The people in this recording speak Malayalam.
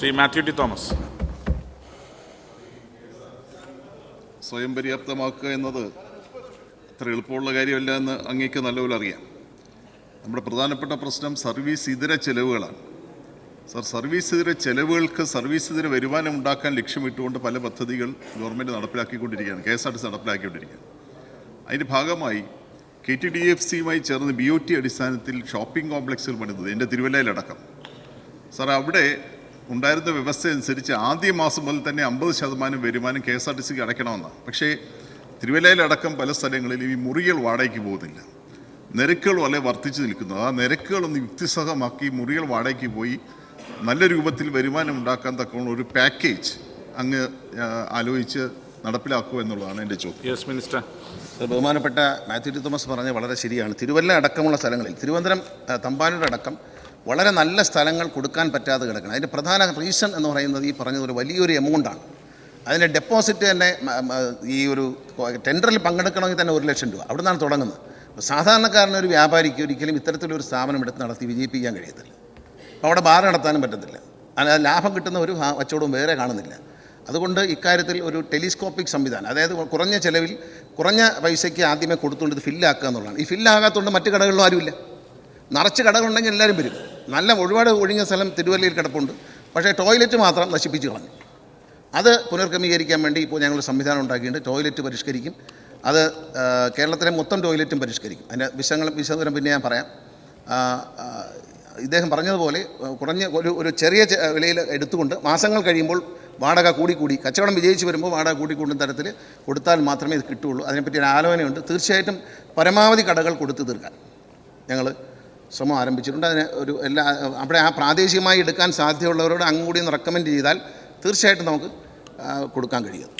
Shri Mathew T Thomas. സ്വയം പര്യാപ്തമാക്കുക എന്നത് അത്ര എളുപ്പമുള്ള കാര്യമല്ല എന്ന് അങ്ങേക്ക് നല്ലപോലെ അറിയാം. നമ്മുടെ പ്രധാനപ്പെട്ട പ്രശ്നം സർവീസ് ഇതര ചെലവുകളാണ്. സർ സർവീസ് ഇതര ചെലവുകൾക്ക് സർവീസ് ഇതര വരുമാനം ഉണ്ടാക്കാൻ ലക്ഷ്യമിട്ടുകൊണ്ട് പല പദ്ധതികൾ government നടപ്പിലാക്കിക്കൊണ്ടിരിക്കുകയാണ് K S R T C നടപ്പിലാക്കിക്കൊണ്ടിരിക്കുകയാണ്. അതിന്റെ ഭാഗമായി കെ ടി ഡി എഫ് സിയുമായി ചേർന്ന് ബി ഒ ടി അടിസ്ഥാനത്തിൽ ഷോപ്പിംഗ് കോംപ്ലക്സുകൾ പണിതത് എന്റെ തിരുവല്ലയിലടക്കം. സാർ അവിടെ ഉണ്ടായിരുന്ന വ്യവസ്ഥ അനുസരിച്ച് ആദ്യ മാസം മുതൽ തന്നെ അമ്പത് ശതമാനം വരുമാനം കെ എസ് ആർ ടി സിക്ക് അടയ്ക്കണമെന്നാണ്. പക്ഷേ തിരുവല്ലയിലടക്കം പല സ്ഥലങ്ങളിലും ഈ മുറികൾ വാടകയ്ക്ക് പോകുന്നില്ല. നിരക്കുകൾ വളരെ വർദ്ധിച്ചു നിൽക്കുന്നു. ആ നിരക്കുകളൊന്ന് യുക്തിസഹമാക്കി മുറികൾ വാടകയ്ക്ക് പോയി നല്ല രൂപത്തിൽ വരുമാനം ഉണ്ടാക്കാൻ തക്കവണ്ണം ഒരു പാക്കേജ് അങ്ങ് ആലോചിച്ച് നടപ്പിലാക്കുക എന്നുള്ളതാണ് എന്റെ ചോദ്യം. Yes minister. സർ, ബഹുമാനപ്പെട്ട മാത്യു ടി തോമസ് പറഞ്ഞ വളരെ ശരിയാണ്. തിരുവല്ല അടക്കമുള്ള സ്ഥലങ്ങളിൽ തിരുവനന്തപുരം തമ്പാനൂരടക്കം തമ്പാനൂർ അടക്കം വളരെ നല്ല സ്ഥലങ്ങൾ കൊടുക്കാൻ പറ്റാതെ കിടക്കണം. അതിന്റെ പ്രധാന റീസൺ എന്ന് പറയുന്നത് ഈ പറഞ്ഞത് ഒരു വലിയൊരു എമൗണ്ടാണ് അതിന്റെ ഡെപ്പോസിറ്റ് തന്നെ ഈ ഒരു ടെൻഡറിൽ പങ്കെടുക്കണമെങ്കിൽ തന്നെ ഒരു ലക്ഷം രൂപ. അവിടെ നിന്നാണ് തുടങ്ങുന്നത്. അപ്പോൾ സാധാരണക്കാരന് ഒരു വ്യാപാരിക്ക് ഒരിക്കലും ഇത്തരത്തിലൊരു സ്ഥാപനം എടുത്ത് നടത്തി വിജയിപ്പിക്കാൻ കഴിയത്തില്ല. അപ്പോൾ അവിടെ ബാർ നടത്താനും പറ്റത്തില്ല. അല്ല ലാഭം കിട്ടുന്ന ഒരു കച്ചവടവും വേറെ കാണുന്നില്ല. അതുകൊണ്ട് ഇക്കാര്യത്തിൽ ഒരു ടെലിസ്കോപ്പിക് സംവിധാനം അതായത് കുറഞ്ഞ ചിലവിൽ കുറഞ്ഞ പൈസയ്ക്ക് ആദ്യമേ കൊടുത്തുകൊണ്ട് ഇത് ഫില്ലാക്കുക എന്നുള്ളതാണ്. ഈ ഫില്ലാകാത്തതുകൊണ്ട് മറ്റ് കടകളിലും ആരുമില്ല. നിറച്ച് കടകളുണ്ടെങ്കിൽ എല്ലാവരും വരും. നല്ല ഒരുപാട് ഒഴിഞ്ഞ സ്ഥലം തിരുവല്ലയിൽ കിടപ്പുണ്ട്. പക്ഷേ ടോയ്ലറ്റ് മാത്രം നശിപ്പിച്ച് കളഞ്ഞു. അത് പുനർക്രമീകരിക്കാൻ വേണ്ടി ഇപ്പോൾ ഞങ്ങൾ സംവിധാനം ഉണ്ടാക്കിയിട്ടുണ്ട്. ടോയ്ലറ്റ് പരിഷ്കരിക്കും. അത് കേരളത്തിലെ മൊത്തം ടോയ്ലറ്റും പരിഷ്കരിക്കും. അതിന്റെ വിശദങ്ങൾ വിശദം പിന്നെ ഞാൻ പറയാം. ഇദ്ദേഹം പറഞ്ഞതുപോലെ കുറഞ്ഞ ഒരു ഒരു ചെറിയ വിലയിൽ എടുത്തുകൊണ്ട് മാസങ്ങൾ കഴിയുമ്പോൾ വാടക കൂടിക്കൂടി കൂടി കച്ചവടം വിജയിച്ച് വരുമ്പോൾ വാടക കൂടിക്കൂടുന്ന തരത്തിൽ കൊടുത്താൽ മാത്രമേ ഇത് കിട്ടുകയുള്ളൂ. അതിനെപ്പറ്റി ഒരു ആലോചനയുണ്ട്. തീർച്ചയായിട്ടും പരമാവധി കടകൾ കൊടുത്തു തീർക്കാൻ ഞങ്ങൾ ശ്രമം ആരംഭിച്ചിട്ടുണ്ട്. അതിന് ഒരു എല്ലാ അവിടെ ആ പ്രാദേശികമായി എടുക്കാൻ സാധ്യതയുള്ളവരോട് അങ്ങ് ഒന്ന് റെക്കമെൻഡ് ചെയ്താൽ തീർച്ചയായിട്ടും നമുക്ക് കൊടുക്കാൻ കഴിയും.